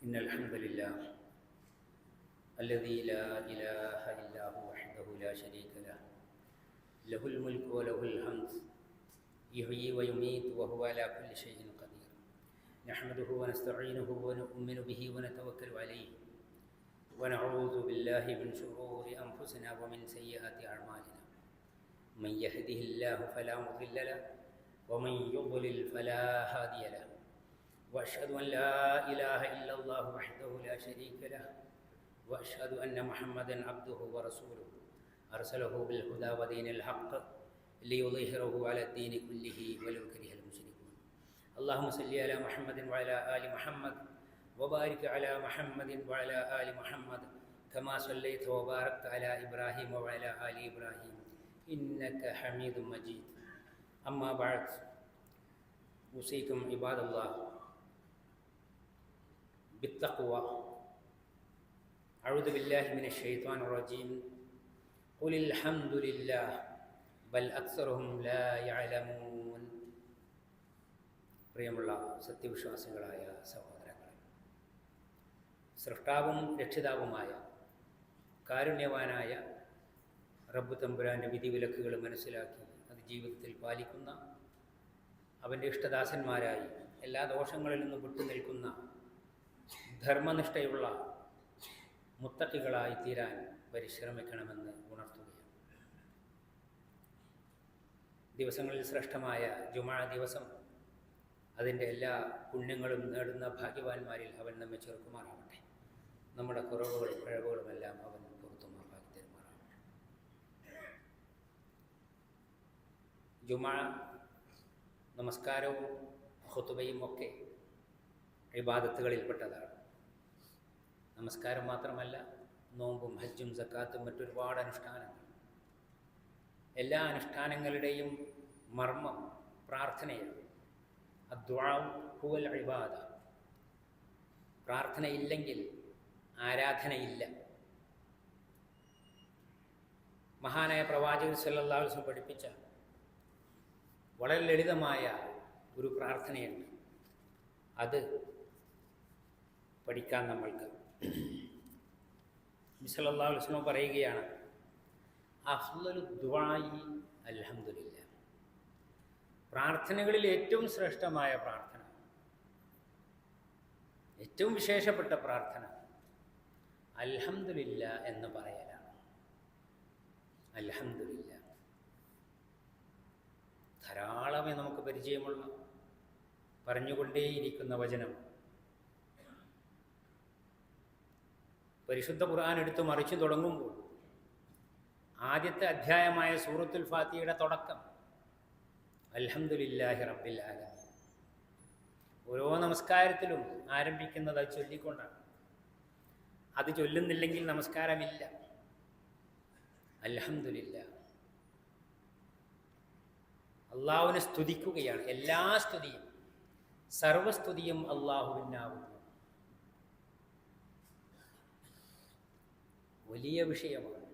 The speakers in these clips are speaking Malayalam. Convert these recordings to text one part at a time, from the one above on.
إن الحمد لله الذي لا إله إلا هو وحده لا شريك له. له الملك وله الحمد. يحيي ويميت وهو على كل شيء قدير. نحمده ونستعينه ونؤمن به ونتوكل عليه. ونعوذ بالله من شرور أنفسنا ومن سيئات أعمالنا. من يهده الله فلا مضل له ومن يضلل فلا هادي له. وأشهد أن لا إله إلا الله وحده لا شريك له وأشهد أن محمدا عبده ورسوله. أرسله بالهدى ودين الحق ليظهره على الدين كله ولو كره المشركون. اللهم صل على محمد وعلى آل محمد وبارك على محمد وعلى آل محمد كما صليت وباركت على إبراهيم وعلى آل إبراهيم. إنك حميد مجيد. أما بعد أوصيكم عباد الله. بالتقوى أعوذ بالله من الشيطان الرجيم قل الحمد لله بل أكثرهم لا يعلمون പ്രിയമുള്ള സത്യവിശ്വാസികളായ സഹോദരങ്ങളെ സൃഷ്ടാവും രക്ഷിതാവുമായ കാരുണ്യവാനായ റബ്ബ് തമ്പുരാൻ്റെ വിധിവിലക്കുകൾ മനസ്സിലാക്കി അത് ജീവിതത്തിൽ പാലിക്കുന്ന അവൻ്റെ ഇഷ്ടദാസന്മാരായി എല്ലാ ദോഷങ്ങളിൽ നിന്നും വിട്ടുനിൽക്കുന്ന ധർമ്മനിഷ്ഠയുള്ള മുത്തട്ടികളായി തീരാൻ പരിശ്രമിക്കണമെന്ന് ഉണർത്തുകയാണ്. ദിവസങ്ങളിൽ ശ്രേഷ്ഠമായ ജുമാ ദിവസം അതിന്റെ എല്ലാ പുണ്യങ്ങളും നേടുന്ന ഭാഗ്യവാന്മാരിൽ അവൻ നമ്മെ ചെറുക്കുമാറാവട്ടെ. നമ്മുടെ കുറവുകളും പിഴവുകളുമെല്ലാം അവൻ പുറത്തുമാറാക്കി തരുമാറാവട്ടെ. ജുമാ നമസ്കാരവും ഹുത്തുബയും ഒക്കെ ഇബാദത്തുകളിൽപ്പെട്ടതാണ്. നമസ്കാരം മാത്രമല്ല നോമ്പും ഹജ്ജും സക്കാത്തും മറ്റൊരുപാട് അനുഷ്ഠാനങ്ങൾ. എല്ലാ അനുഷ്ഠാനങ്ങളുടെയും മർമ്മം പ്രാർത്ഥനയാണ്. അദ്വാൽ ഇബാദ. പ്രാർത്ഥനയില്ലെങ്കിൽ ആരാധനയില്ല. മഹാനായ പ്രവാചകൻ സല്ലാസ്വം പഠിപ്പിച്ച വളരെ ലളിതമായ ഒരു പ്രാർത്ഥനയുണ്ട്. അത് പഠിക്കാൻ നമ്മൾക്ക്. മിസലല്ലാ വസ്ലം പറയുകയാണ് അഫ്ലു ദുവായി അലഹമില്ല പ്രാർത്ഥനകളിൽ ഏറ്റവും ശ്രേഷ്ഠമായ പ്രാർത്ഥന ഏറ്റവും വിശേഷപ്പെട്ട പ്രാർത്ഥന അൽഹമില്ല എന്ന് പറയലാണ്. അൽഹമില്ല ധാരാളമേ നമുക്ക് പരിചയമുള്ള പറഞ്ഞുകൊണ്ടേയിരിക്കുന്ന വചനം പരിശുദ്ധ ഖുർആൻ എടുത്ത് മറിച്ചു തുടങ്ങുമ്പോൾ ആദ്യത്തെ അധ്യായമായ സൂറത്തുൽ ഫാത്തിയുടെ തുടക്കം അലഹമുല്ലാഹി റബ്ബിൽ ആലമീൻ. ഓരോ നമസ്കാരത്തിലും ആരംഭിക്കുന്നത് അത് ചൊല്ലിക്കൊണ്ടാണ്. അത് ചൊല്ലുന്നില്ലെങ്കിൽ നമസ്കാരമില്ല. അലഹമുല്ല അള്ളാഹുവിനെ സ്തുതിക്കുകയാണ്. എല്ലാ സ്തുതിയും സർവസ്തുതിയും അള്ളാഹുവിനാവുന്നു. വലിയ വിഷയമാണ്.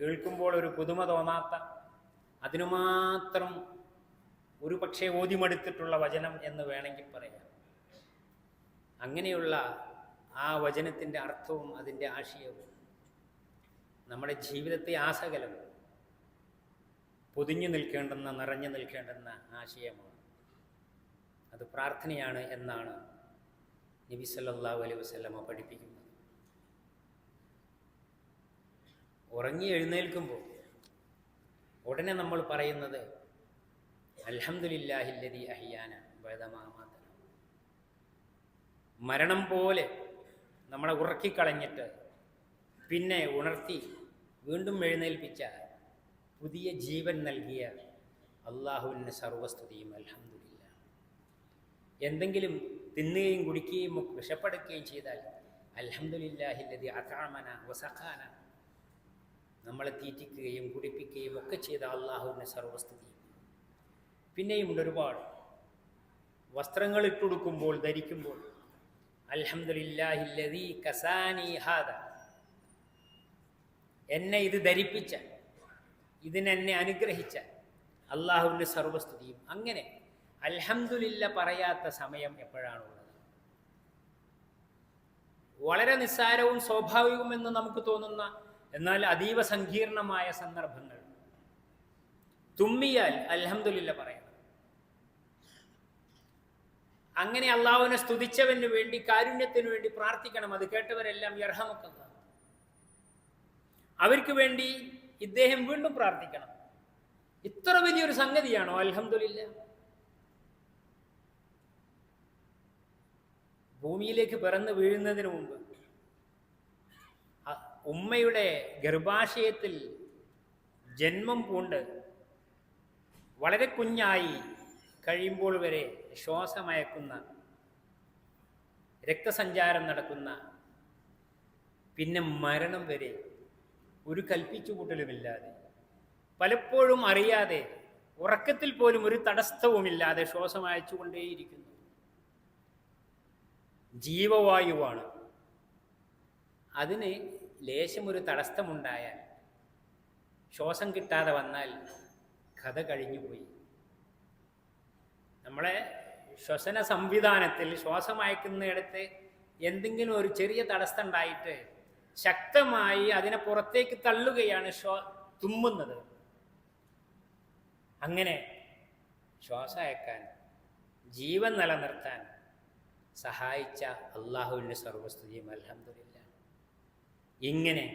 കേൾക്കുമ്പോൾ ഒരു പുതുമ തോന്നാത്ത അതിനു മാത്രം ഒരു പക്ഷേ ഓതിമടുത്തിട്ടുള്ള വചനം എന്ന് വേണമെങ്കിൽ പറയാം. അങ്ങനെയുള്ള ആ വചനത്തിന്റെ അർത്ഥവും അതിന്റെ ആശയവും നമ്മുടെ ജീവിതത്തെ ആസകലം പൊതിഞ്ഞു നിൽക്കേണ്ടെന്ന നിറഞ്ഞു നിൽക്കേണ്ടെന്ന ആശയമാണ്. അത് പ്രാർത്ഥനയാണ് എന്നാണ് നബി സല്ലല്ലാഹു അലൈഹി വസല്ലമ പഠിപ്പിക്കുന്നത്. ഉറങ്ങി എഴുന്നേൽക്കുമ്പോൾ ഉടനെ നമ്മൾ പറയുന്നത് അലഹമില്ലാഹില്ലതി അഹിയാന ബദമാമാതന മരണം പോലെ നമ്മളെ ഉറക്കിക്കളഞ്ഞിട്ട് പിന്നെ ഉണർത്തി വീണ്ടും എഴുന്നേൽപ്പിച്ച പുതിയ ജീവൻ നൽകിയ അള്ളാഹുവിന് സർവസ്തുതിയും അലഹമില്ല എന്തെങ്കിലും തിന്നുകയും കുടിക്കുകയും വിഷപ്പെടുക്കുകയും ചെയ്താൽ അലഹമില്ലാഹില്ലതി അതാമന വസഖാന നമ്മളെ തീറ്റിക്കുകയും കുടിപ്പിക്കുകയും ഒക്കെ ചെയ്ത അള്ളാഹുവിന്റെ സർവസ്ഥിതി. പിന്നെയും ഉണ്ട് ഒരുപാട്. വസ്ത്രങ്ങൾ ഇട്ടുടുക്കുമ്പോൾ ധരിക്കുമ്പോൾ. അൽഹംദുലില്ലാഹില്ലതി കസാനി എന്നെ ഇത് ധരിപ്പിച്ച ഇതിനെന്നെ അനുഗ്രഹിച്ച അള്ളാഹുവിന്റെ സർവസ്തുതിയും അങ്ങനെ അൽഹംദുലില്ല പറയാത്ത സമയം എപ്പോഴാണുള്ളത്? വളരെ നിസ്സാരവും സ്വാഭാവികമെന്ന് നമുക്ക് തോന്നുന്ന എന്നാൽ അതീവ സങ്കീർണമായ സന്ദർഭങ്ങൾ. തുമ്മിയാൽ അലഹമില്ല പറയണം അങ്ങനെ അള്ളാഹുവിനെ സ്തുതിച്ചവന് വേണ്ടി കാരുണ്യത്തിന് വേണ്ടി പ്രാർത്ഥിക്കണം. അത് കേട്ടവരെല്ലാം യർഹമക്കല്ല അവർക്ക് വേണ്ടി ഇദ്ദേഹം വീണ്ടും പ്രാർത്ഥിക്കണം. ഇത്ര വലിയൊരു സംഗതിയാണോ? അലഹമില്ല ഭൂമിയിലേക്ക് പിറന്നു വീഴുന്നതിന് മുമ്പ് ഉമ്മയുടെ ഗർഭാശയത്തിൽ ജന്മം പൂണ്ട് വളരെ കുഞ്ഞായി കഴിയുമ്പോൾ വരെ ശ്വാസമയക്കുന്ന രക്തസഞ്ചാരം നടക്കുന്ന പിന്നെ മരണം വരെ ഒരു കൽപ്പിച്ചുകൂട്ടലുമില്ലാതെ പലപ്പോഴും അറിയാതെ ഉറക്കത്തിൽ പോലും ഒരു തടസ്സവുമില്ലാതെ ശ്വാസം അയച്ചുകൊണ്ടേയിരിക്കുന്നു. ജീവവായുവാണ്. അതിന് ലേശമൊരു തടസ്സമുണ്ടായാൽ ശ്വാസം കിട്ടാതെ വന്നാൽ കഥ കഴിഞ്ഞുപോയി. നമ്മളെ ശ്വസന സംവിധാനത്തിൽ ശ്വാസം അയക്കുന്നിടത്ത് എന്തെങ്കിലും ഒരു ചെറിയ തടസ്സം ഉണ്ടായിട്ട് ശക്തമായി അതിനെ പുറത്തേക്ക് തള്ളുകയാണ് ശ്വാ തുമ്മുന്നത്. അങ്ങനെ ശ്വാസം അയക്കാൻ ജീവൻ നിലനിർത്താൻ സഹായിച്ച അള്ളാഹുവിന്റെ സർവസ്തുതിയും അലഹമില്ല ഇങ്ങനെ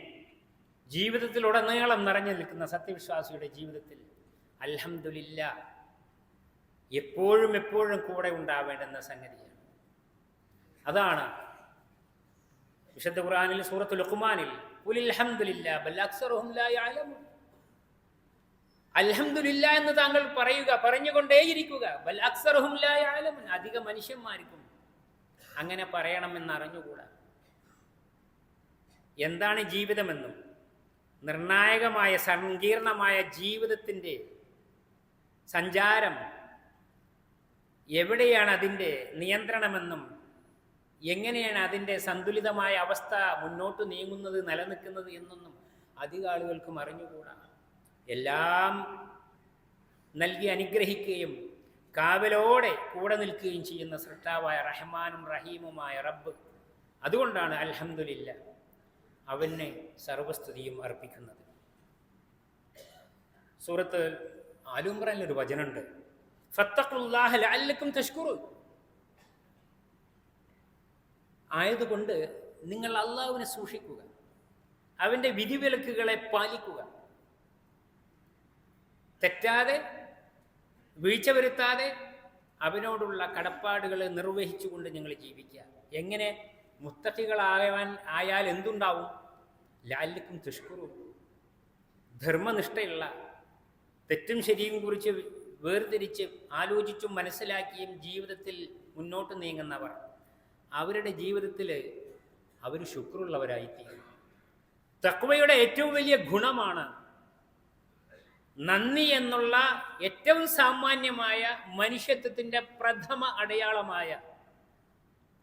ജീവിതത്തിലുടനീളം നിറഞ്ഞു നിൽക്കുന്ന സത്യവിശ്വാസിയുടെ ജീവിതത്തിൽ അൽഹംദുലില്ല എപ്പോഴും എപ്പോഴും കൂടെ ഉണ്ടാവേണ്ടുന്ന സംഗതിയാണ് അതാണ് വിശുദ്ധ ഖുർആനിൽ സൂറത്ത് ലുഖ്മാനിൽ അലഹമില്ല ഹംദുലില്ലാ ബൽ അക്സറുഹും ലാ യഅലമൂൻ." അൽഹംദുലില്ല എന്ന് താങ്കൾ പറയുക പറഞ്ഞുകൊണ്ടേയിരിക്കുക. അധിക മനുഷ്യന്മാർക്കും അങ്ങനെ പറയണമെന്ന് അറിഞ്ഞുകൂടാ എന്താണ് ജീവിതമെന്നും നിർണായകമായ സങ്കീർണമായ ജീവിതത്തിന്റെ സഞ്ചാരം എവിടെയാണ് അതിന്റെ നിയന്ത്രണമെന്നും എങ്ങനെയാണ് അതിന്റെ സന്തുലിതമായ അവസ്ഥ മുന്നോട്ട് നീങ്ങുന്നത് നിലനിൽക്കുന്നത് എന്നൊന്നും അധിക ആളുകൾക്കും അറിഞ്ഞുകൂടാ. എല്ലാം നൽകി അനുഗ്രഹിക്കുകയും കാവലോടെ കൂടെ നിൽക്കുകയും ചെയ്യുന്ന സൃഷ്ടാവായ റഹ്മാനും റഹീമുമായ റബ്ബ്. അതുകൊണ്ടാണ് അൽഹംദുലില്ല അവന് സർവസ്തുതിയും അർപ്പിക്കുന്നത്. സൂറത്ത് ആലുംബ്രനിലൊരു വചനമുണ്ട്. ഫത്തഖുല്ലാഹ തഷ്കുറു. ആയതുകൊണ്ട് നിങ്ങൾ അള്ളാഹുവിനെ സൂക്ഷിക്കുക. അവന്റെ വിധിവിലക്കുകളെ പാലിക്കുക. തെറ്റാതെ വീഴ്ച വരുത്താതെ അവനോടുള്ള കടപ്പാടുകൾ നിർവഹിച്ചുകൊണ്ട് നിങ്ങൾ ജീവിക്കുക. എങ്ങനെ? മുത്തക്കികളാകാൻ ആയാൽ എന്തുണ്ടാവും? ലാലിക്കും തുഷ്കുറും. ധർമ്മനിഷ്ഠയുള്ള തെറ്റും ശരിയും കുറിച്ച് വേർതിരിച്ച് ആലോചിച്ചും മനസ്സിലാക്കിയും ജീവിതത്തിൽ മുന്നോട്ട് നീങ്ങുന്നവർ. അവരുടെ ജീവിതത്തിൽ അവർ ശുക്രുള്ളവരായിത്തീരും തക്വയുടെ ഏറ്റവും വലിയ ഗുണമാണ് നന്ദി എന്നുള്ള ഏറ്റവും സാമാന്യമായ മനുഷ്യത്വത്തിന്റെ പ്രഥമ അടയാളമായ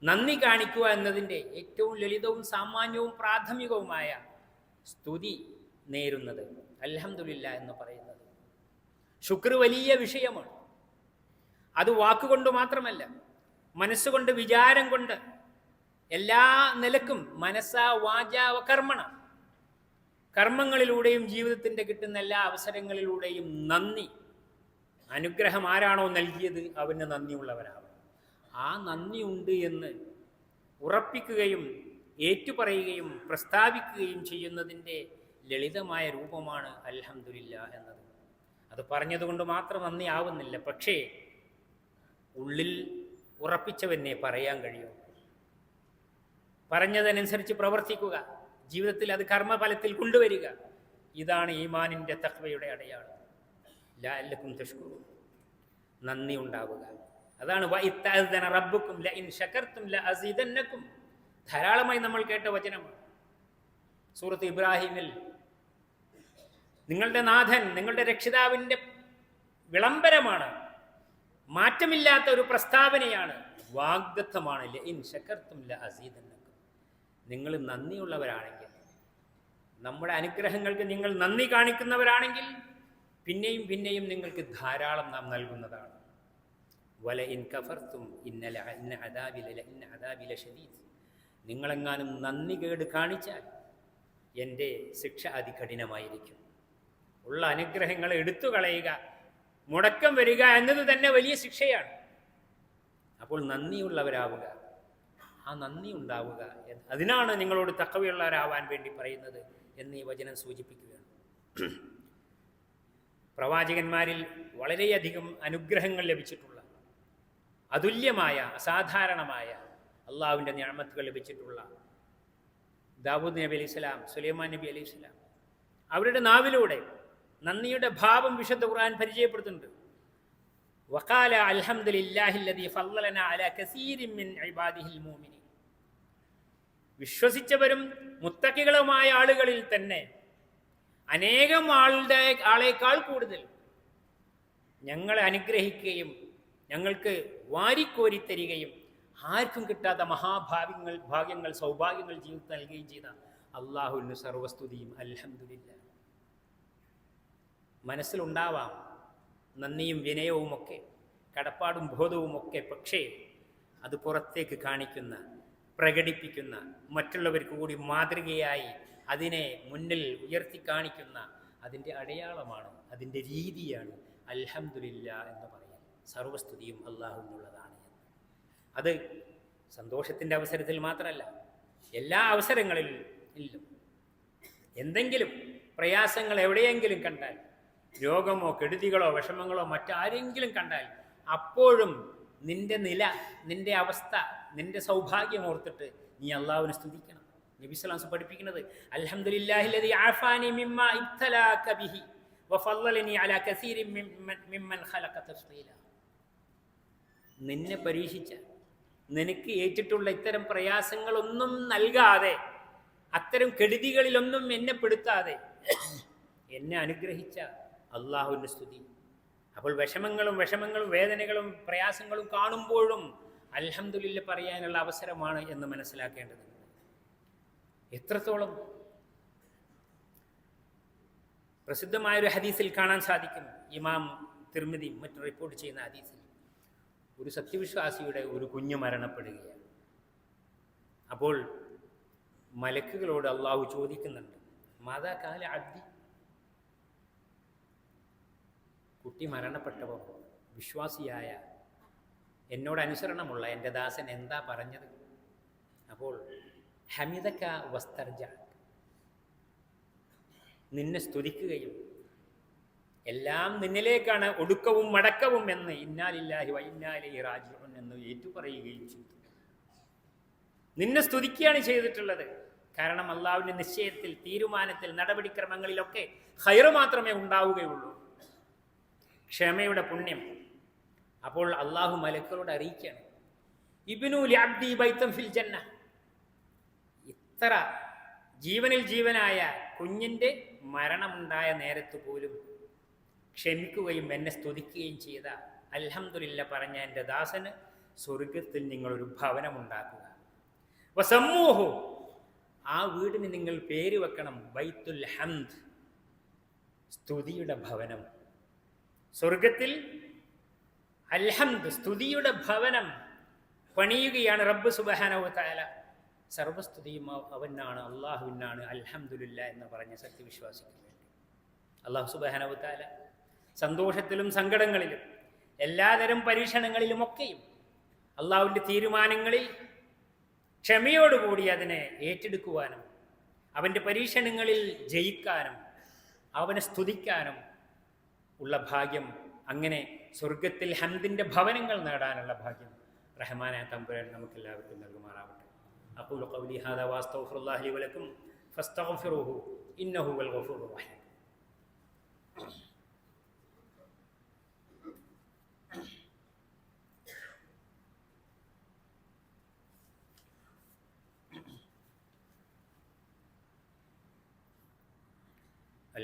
നന്ദി കാണിക്കുക എന്നതിന്റെ ഏറ്റവും ലളിതവും സാമാന്യവും പ്രാഥമികവുമായ സ്തുതി നേരുന്നത് അലഹമില്ല എന്ന് പറയുന്നത്. ശുക്ർ വലിയ വിഷയമാണ്. അത് വാക്കുകൊണ്ട് മാത്രമല്ല മനസ്സുകൊണ്ട് വിചാരം കൊണ്ട് എല്ലാ നിലക്കും മനസ്സ വാച കർമ്മണ. കർമ്മങ്ങളിലൂടെയും ജീവിതത്തിന്റെ കിട്ടുന്ന എല്ലാ അവസരങ്ങളിലൂടെയും നന്ദി. അനുഗ്രഹം ആരാണോ നൽകിയത് അവന് നന്ദിയുള്ളവരാകും ആ നന്ദിയുണ്ട് എന്ന് ഉറപ്പിക്കുകയും ഏറ്റുപറയുകയും പ്രസ്താവിക്കുകയും ചെയ്യുന്നതിന്റെ ലളിതമായ രൂപമാണ് അലഹമില്ല എന്നത്. അത് പറഞ്ഞതുകൊണ്ട് മാത്രം നന്ദി ആവുന്നില്ല പക്ഷേ ഉള്ളിൽ ഉറപ്പിച്ചവനെ പറയാൻ കഴിയും. പറഞ്ഞതനുസരിച്ച് പ്രവർത്തിക്കുക. ജീവിതത്തിൽ അത് കർമ്മഫലത്തിൽ കൊണ്ടുവരിക. ഇതാണ് ഈമാനിന്റെ തക്വയുടെ അടയാളം. ലാല്ലക്കും തഷ്കുറും നന്ദി ഉണ്ടാവുക. അതാണ് റബ്ബുക്കും ല ഇൻ ലഇൻ ല ധാരാളമായി നമ്മൾ കേട്ട വചനമാണ്. സൂറത്ത് ഇബ്രാഹിമിൽ നിങ്ങളുടെ നാഥൻ നിങ്ങളുടെ രക്ഷിതാവിന്റെ വിളംബരമാണ് മാറ്റമില്ലാത്ത ഒരു പ്രസ്താവനയാണ് വാഗ്ദത്തമാണ്. ലഇൻ ല ലഅസീദന്നക്കും നിങ്ങൾ നന്ദിയുള്ളവരാണെങ്കിൽ നമ്മുടെ അനുഗ്രഹങ്ങൾക്ക് നിങ്ങൾ നന്ദി കാണിക്കുന്നവരാണെങ്കിൽ പിന്നെയും പിന്നെയും നിങ്ങൾക്ക് ധാരാളം നാം നൽകുന്നതാണ്. വല ഇൻ കഫർത്തും ഇന്നല ഇന്ന അദാബില ഇന്ന അദാബില ഷദീദ്. നിങ്ങളെങ്ങാനും നന്ദി കേട് കാണിച്ചാൽ എന്റെ ശിക്ഷ അതികഠിനമായിരിക്കും. ഉള്ള അനുഗ്രഹങ്ങൾ എടുത്തു കളയുക മുടക്കം വരിക എന്നത് തന്നെ വലിയ ശിക്ഷയാണ്. അപ്പോൾ നന്ദിയുള്ളവരാവുക. ആ നന്ദി ഉണ്ടാവുക. അതിനാണ് നിങ്ങളോട് തക്കവയുള്ളവരാവാൻ വേണ്ടി പറയുന്നത് എന്ന് ഈ വചനം സൂചിപ്പിക്കുകയാണ്. പ്രവാചകന്മാരിൽ വളരെയധികം അനുഗ്രഹങ്ങൾ ലഭിച്ചിട്ടുള്ള അതുല്യമായ അസാധാരണമായ അള്ളാഹുവിന്റെ ഞാമത്തുകൾ ലഭിച്ചിട്ടുള്ള ദാവൂദ് നബി അലൈഹി സ്വലാം സുലൈമാൻ നബി അലൈഹി സ്വലാം. അവരുടെ നാവിലൂടെ നന്ദിയുടെ ഭാവം വിശുദ്ധ ഖുർആൻ പരിചയപ്പെടുത്തുന്നുണ്ട്. വഖാല അൽഹംദുലില്ലാഹില്ലദി ഫളലന അലാ കസീരിൻ മിൻ ഇബാദിഹിൽ മുഅ്മിനീൻ. വിശ്വസിച്ചവരും മുത്തക്കികളുമായ ആളുകളിൽ തന്നെ അനേകം ആളുടെ ആളേക്കാൾ കൂടുതൽ ഞങ്ങളെ അനുഗ്രഹിക്കുകയും ഞങ്ങൾക്ക് വാരിക്കോരി തരികയും ആർക്കും കിട്ടാത്ത മഹാഭാഗ്യങ്ങൾ ഭാഗ്യങ്ങൾ സൗഭാഗ്യങ്ങൾ ജീവിതത്തിൽ നൽകുകയും ചെയ്ത അള്ളാഹുവിന് സർവസ്തുതിയും അൽഹംദുലില്ല. മനസ്സിലുണ്ടാവാം നന്ദിയും വിനയവും ഒക്കെ കടപ്പാടും ബോധവും ഒക്കെ പക്ഷേ അത് പുറത്തേക്ക് കാണിക്കുന്ന പ്രകടിപ്പിക്കുന്ന മറ്റുള്ളവർക്ക് കൂടി മാതൃകയായി അതിനെ മുന്നിൽ ഉയർത്തി കാണിക്കുന്ന അതിന്റെ അടയാളമാണ് അതിന്റെ രീതിയാണ് അൽഹംദുലില്ല എന്ന് പറയാൻ സർവസ്തുതിയും അള്ളാഹുവിനുള്ളതാണ് എന്ന്. അത് സന്തോഷത്തിന്റെ അവസരത്തിൽ മാത്രമല്ല എല്ലാ അവസരങ്ങളിലും എന്തെങ്കിലും പ്രയാസങ്ങൾ എവിടെയെങ്കിലും കണ്ടാൽ രോഗമോ കെടുതികളോ വിഷമങ്ങളോ മറ്റാരെങ്കിലും കണ്ടാൽ അപ്പോഴും നിന്റെ നില നിന്റെ അവസ്ഥ നിന്റെ സൗഭാഗ്യം ഓർത്തിട്ട് നീ അള്ളാഹുവിനെ സ്തുതിക്കണം. നബി സ്വലാംസ് പഠിപ്പിക്കുന്നത് അൽഹംദുലില്ലാഹില്ലദീ ആഫാനി മിമ്മ ഇബ്തലാക ബിഹി വഫളലനി അലാ കസീരി മിമ്മൻ ഖലഖ തഫ്ളീല നിന്നെ പരീക്ഷിച്ച നിനക്ക് ഏറ്റിട്ടുള്ള ഇത്തരം പ്രയാസങ്ങളൊന്നും നൽകാതെ അത്തരം കെടുതികളിലൊന്നും എന്നെ പെടുത്താതെ എന്നെ അനുഗ്രഹിച്ച അള്ളാഹുവിന്റെ സ്തുതി. അപ്പോൾ വിഷമങ്ങളും വിഷമങ്ങളും വേദനകളും പ്രയാസങ്ങളും കാണുമ്പോഴും അൽഹംദുലില്ല പറയാനുള്ള അവസരമാണ് എന്ന് മനസ്സിലാക്കേണ്ടത് എത്രത്തോളം പ്രസിദ്ധമായൊരു ഹദീസിൽ കാണാൻ സാധിക്കും. ഇമാം തിർമിതി മറ്റും റിപ്പോർട്ട് ചെയ്യുന്ന ഹദീസിൽ. ഒരു സത്യവിശ്വാസിയുടെ ഒരു കുഞ്ഞ് മരണപ്പെടുകയാണ്. അപ്പോൾ മലക്കുകളോട് അള്ളാഹു ചോദിക്കുന്നുണ്ട് മാതാ കാല അബ്ദി? കുട്ടി മരണപ്പെട്ടപ്പോൾ വിശ്വാസിയായ എന്നോട് അനുസരണമുള്ള എന്റെ ദാസൻ എന്താ പറഞ്ഞത്? അപ്പോൾ ഹമിതക്ക വസ്തർജ. നിന്നെ സ്തുതിക്കുകയും എല്ലാം നിന്നിലേക്കാണ് ഒടുക്കവും മടക്കവും എന്ന് ഇന്നാലില്ലാഹി വൈന്നാലി റാജിഉൻ എന്ന് ഏറ്റുപറയുകയും ചെയ്തു. നിന്നെ സ്തുതിക്കുകയാണ് ചെയ്തിട്ടുള്ളത്. കാരണം അള്ളാവിന്റെ നിശ്ചയത്തിൽ തീരുമാനത്തിൽ നടപടിക്രമങ്ങളിലൊക്കെ ഹൈറ് മാത്രമേ ഉണ്ടാവുകയുള്ളൂ. ക്ഷമയുടെ പുണ്യം. അപ്പോൾ അള്ളാഹു മലക്കളോട് അറിയിക്കുകയാണ്. ഇബിനു ലാബ്ദി ബൈത്തം ഫിൽ ജന്ന. ഇത്ര ജീവനിൽ ജീവനായ കുഞ്ഞിന്റെ മരണമുണ്ടായ നേരത്ത് പോലും ക്ഷമിക്കുകയും എന്നെ സ്തുതിക്കുകയും ചെയ്ത അൽഹംദുലില്ല പറഞ്ഞ എന്റെ ദാസന് സ്വർഗത്തിൽ നിങ്ങളൊരു ഭവനമുണ്ടാക്കുക. വസമ്മൂഹു ആ വീടിന് നിങ്ങൾ പേര് വെക്കണം ബൈത്തുൽ ഹംദ് സ്തുതിയുടെ ഭവനം. സ്വർഗത്തിൽ അൽഹംദ് സ്തുതിയുടെ ഭവനം പണിയുകയാണ് റബ്ബ് സുബഹാനവത്തായ സർവസ്തുതിയും അവ- അവനാണ് അള്ളാഹുവിനാണ് അൽഹംദുലില്ല എന്ന് പറഞ്ഞ സത്യവിശ്വാസിക്ക് വേണ്ടി. അള്ളാഹു സുബഹാനവത്താല സന്തോഷത്തിലും സങ്കടങ്ങളിലും എല്ലാതരം പരീക്ഷണങ്ങളിലുമൊക്കെയും അള്ളാഹുവിന്റെ തീരുമാനങ്ങളിൽ ക്ഷമയോടുകൂടി അതിനെ ഏറ്റെടുക്കുവാനും അവന്റെ പരീക്ഷണങ്ങളിൽ ജയിക്കാനും അവനെ സ്തുതിക്കാനും ഉള്ള ഭാഗ്യം അങ്ങനെ സ്വർഗത്തിൽ ഹന്തിന്റെ ഭവനങ്ങൾ നേടാനുള്ള ഭാഗ്യം റഹ്മാനെ തമ്പുരാൻ നമുക്കെല്ലാവർക്കും നൽകുമാറാവട്ടെ. അപ്പോൾ കൗലി ഹാദ വലക്കും ഫസ്തഫിറുഹു ഇന്നഹു വൽ ഗഫൂർ റഹീം.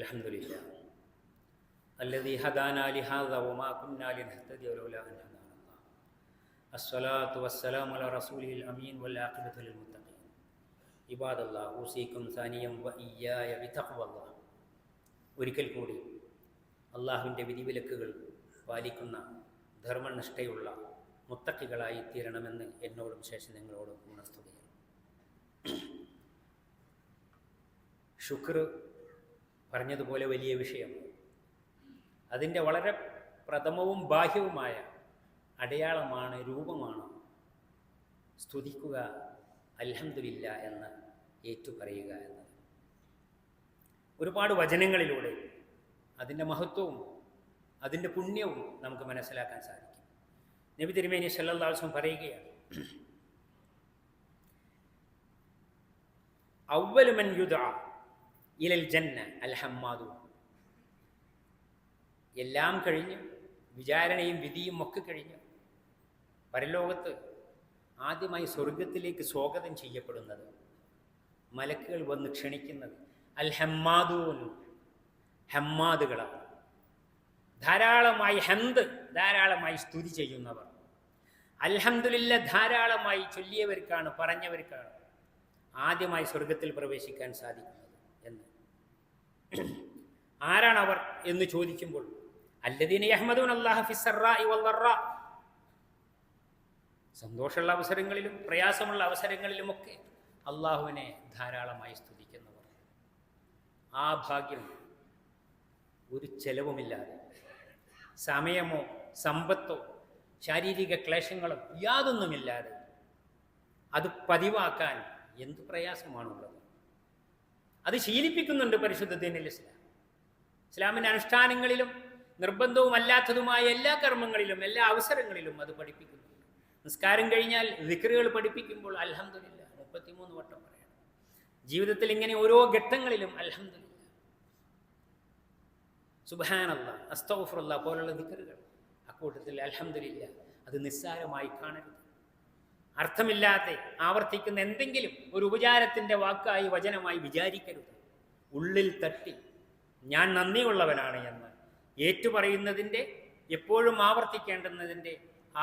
അലഹമില്ല അല്ലതി ഹദാനാലിഹാദിഹാദിഹാദ് ഒരിക്കൽ കൂടി അള്ളാഹുവിന്റെ വിധിവിലക്കുകൾ പാലിക്കുന്ന ധർമ്മനിഷ്ഠയുള്ള മുത്തക്കികളായി തീരണമെന്ന് എന്നോടും ശേഷം നിങ്ങളോടും ഉണർത്തുകയാണ്. ശുക്ർ പറഞ്ഞതുപോലെ വലിയ വിഷയം. അതിന്റെ വളരെ പ്രഥമവും ബാഹ്യവുമായ അടയാളമാണ് രൂപമാണ് സ്തുതിക്കുക അലഹമില്ല എന്ന് ഏറ്റുപറയുക എന്നത്. ഒരുപാട് വചനങ്ങളിലൂടെ അതിന്റെ മഹത്വവും അതിന്റെ പുണ്യവും നമുക്ക് മനസ്സിലാക്കാൻ സാധിക്കും. നബി തിരുമേനി സല്ലാസ്വം പറയുകയാണ് ഔവലുമൻ യുദ ഇലൽ ജന്ന അൽഹമ്മാദു എല്ലാം കഴിഞ്ഞ് വിചാരണയും വിധിയും ഒക്കെ കഴിഞ്ഞ് പരലോകത്ത് ആദ്യമായി സ്വർഗത്തിലേക്ക് സ്വാഗതം ചെയ്യപ്പെടുന്നത് മലക്കുകൾ വന്ന് ക്ഷണിക്കുന്നത് അൽ ഹമ്മാദൂൻ ഹമ്മാദുകളാണ്. ധാരാളമായി ഹന്ത് ധാരാളമായി സ്തുതി ചെയ്യുന്നവർ. അൽഹന്ദില്ല ധാരാളമായി ചൊല്ലിയവർക്കാണ് പറഞ്ഞവർക്കാണ് ആദ്യമായി സ്വർഗത്തിൽ പ്രവേശിക്കാൻ സാധിക്കുന്നത്. ആരാണ് അവർ എന്ന് ചോദിക്കുമ്പോൾ അല്ലദീന അഹമ്മദൂൻ ഫിസ്സറാഇ വല്ലറ സന്തോഷമുള്ള അവസരങ്ങളിലും പ്രയാസമുള്ള അവസരങ്ങളിലുമൊക്കെ അള്ളാഹുവിനെ ധാരാളമായി സ്തുതിക്കുന്നവർ. ആ ഭാഗ്യം ഒരു ചെലവുമില്ലാതെ സമയമോ സമ്പത്തോ ശാരീരിക ക്ലേശങ്ങളോ യാതൊന്നുമില്ലാതെ അത് പതിവാക്കാൻ എന്ത് പ്രയാസമാണുള്ളത്? അത് ശീലിപ്പിക്കുന്നുണ്ട് പരിശുദ്ധ ദീനിൽ ഇസ്ലാം. ഇസ്ലാമിന്റെ അനുഷ്ഠാനങ്ങളിലും നിർബന്ധവുമല്ലാത്തതുമായ എല്ലാ കർമ്മങ്ങളിലും എല്ലാ അവസരങ്ങളിലും അത് പഠിപ്പിക്കുന്നു. നിസ്കാരം കഴിഞ്ഞാൽ വിക്രുകൾ പഠിപ്പിക്കുമ്പോൾ അലഹമില്ല മുപ്പത്തിമൂന്ന് വട്ടം പറയണം. ജീവിതത്തിൽ ഇങ്ങനെ ഓരോ ഘട്ടങ്ങളിലും അലഹമില്ല സുബാനല്ല അസ്തഫുറല്ല പോലുള്ള ദിക്കറുകൾ അക്കൂട്ടത്തിൽ അലഹമില്ല അത് നിസ്സാരമായി കാണരുത്. അർത്ഥമില്ലാതെ ആവർത്തിക്കുന്ന എന്തെങ്കിലും ഒരു ഉപചാരത്തിന്റെ വാക്കായി വചനമായി വിചാരിക്കരുത്. ഉള്ളിൽ തട്ടി ഞാൻ നന്ദിയുള്ളവനാണ് എന്ന് ഏറ്റുപറയുന്നതിന്റെ എപ്പോഴും ആവർത്തിക്കേണ്ടുന്നതിന്റെ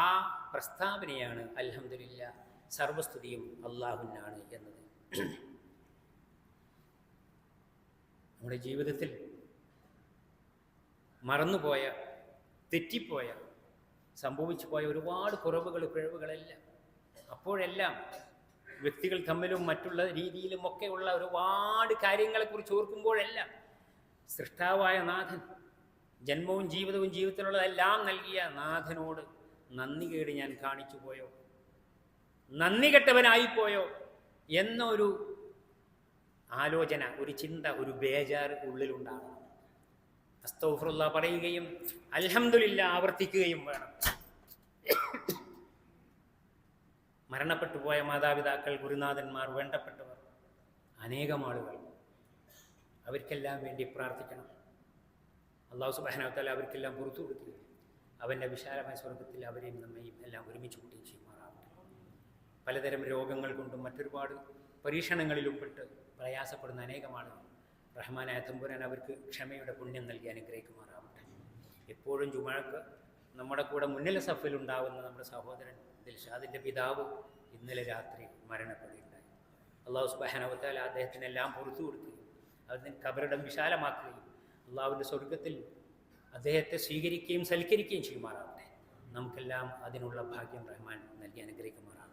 ആ പ്രസ്താവനയാണ് അലഹമില്ല സർവസ്തുതിയും അള്ളാഹുനാണ് എന്നത്. നമ്മുടെ ജീവിതത്തിൽ മറന്നുപോയ തെറ്റിപ്പോയ സംഭവിച്ചു പോയ ഒരുപാട് കുറവുകൾ പിഴവുകളെല്ലാം അപ്പോഴെല്ലാം വ്യക്തികൾ തമ്മിലും മറ്റുള്ള രീതിയിലും ഒക്കെയുള്ള ഒരുപാട് കാര്യങ്ങളെക്കുറിച്ച് ഓർക്കുമ്പോഴെല്ലാം സൃഷ്ടാവായ നാഥൻ ജന്മവും ജീവിതവും ജീവിതത്തിലുള്ളതെല്ലാം നൽകിയ നാഥനോട് നന്ദി കേട് ഞാൻ കാണിച്ചു പോയോ? നന്ദി കെട്ടവനായിപ്പോയോ? എന്നൊരു ആലോചന ഒരു ചിന്ത ഒരു ബേജാർ ഉള്ളിലുണ്ടാകണം. അസ്തൗഫറുള്ള പറയുകയും അലഹമുല്ല ആവർത്തിക്കുകയും വേണം. മരണപ്പെട്ടു പോയ മാതാപിതാക്കൾ ഗുരുനാഥന്മാർ വേണ്ടപ്പെട്ടവർ അനേകം ആളുകൾ. അവർക്കെല്ലാം വേണ്ടി പ്രാർത്ഥിക്കണം. അള്ളാഹു സുബാനവത്താൽ അവർക്കെല്ലാം പുറത്തു കൊടുക്കുകയും അവന്റെ വിശാലമായ സ്വർഗത്തിൽ അവരെയും നമ്മയും എല്ലാം ഒരുമിച്ച് കൂട്ടുകയും ചെയ്യുമാറാവട്ടെ പലതരം രോഗങ്ങൾ കൊണ്ടും മറ്റൊരുപാട് പരീക്ഷണങ്ങളിലും പെട്ട് പ്രയാസപ്പെടുന്ന അനേകം ആളുകൾ റഹ്മാനായ തമ്പുരാൻ അവർക്ക് ക്ഷമയുടെ പുണ്യം നൽകി അനുഗ്രഹിക്കുമാറാവട്ടെ എപ്പോഴും ജുമാക്ക് നമ്മുടെ കൂടെ മുന്നിലെ സഫിലുണ്ടാവുന്ന നമ്മുടെ സഹോദരൻ ദിൽഷാദിൻ്റെ പിതാവ് ഇന്നലെ രാത്രി മരണപ്പെടുകയുണ്ടായി അള്ളാഹു സുബാനവത്താൽ അദ്ദേഹത്തിനെല്ലാം പുറത്തു കൊടുക്കുകയും അതിന് കബറിടം വിശാലമാക്കുകയും അള്ളാഹുവിൻ്റെ സ്വർഗത്തിൽ അദ്ദേഹത്തെ സ്വീകരിക്കുകയും സൽക്കരിക്കുകയും ചെയ്യുമാറാവട്ടെ നമുക്കെല്ലാം അതിനുള്ള ഭാഗ്യം റഹ്മാൻ നൽകി അനുഗ്രഹിക്കുമാറാവട്ടെ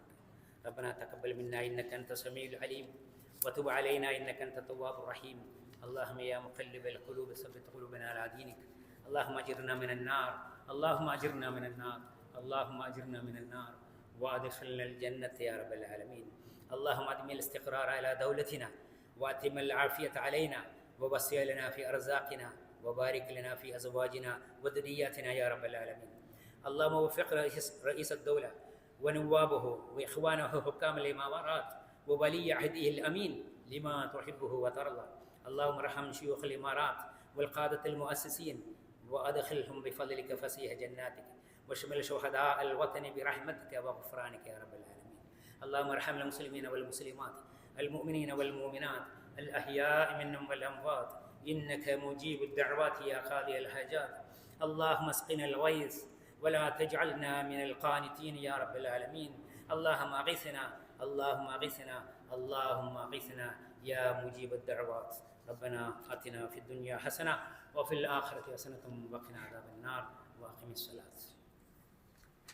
ربنا تقبل منا انك انت السميع العليم وتب علينا انك انت التواب الرحيم اللهم يا مقلب القلوب ثبت قلوبنا على دينك اللهم اجرنا من النار اللهم اجرنا من النار اللهم اجرنا من النار وأدخلنا الجنة يا رب العالمين. اللهم أدم الاستقرار على دولتنا وأتم العافية علينا ووسع لنا في أرزاقنا وبارك لنا في أزواجنا وذرياتنا يا رب العالمين. اللهم وفق رئيس, رئيس الدولة ونوابه وإخوانه حكام الإمارات وولي عهده الأمين لما تحبه وترضى. اللهم ارحم شيوخ الإمارات والقادة المؤسسين وأدخلهم بفضلك فسيح جناتك. واشمل شهداء الوطن برحمتك وغفرانك يا رب العالمين. اللهم ارحم المسلمين والمسلمات المؤمنين والمؤمنات الأحياء منهم والأموات. إنك مجيب الدعوات يا قاضي الحاجات. اللهم اسقنا الغيث ولا تجعلنا من القانتين يا رب العالمين. اللهم اغثنا اللهم اغثنا اللهم اغثنا يا مجيب الدعوات. ربنا آتنا في الدنيا حسنة وفي الآخرة حسنة وقنا عذاب النار. وأقم الصلاة.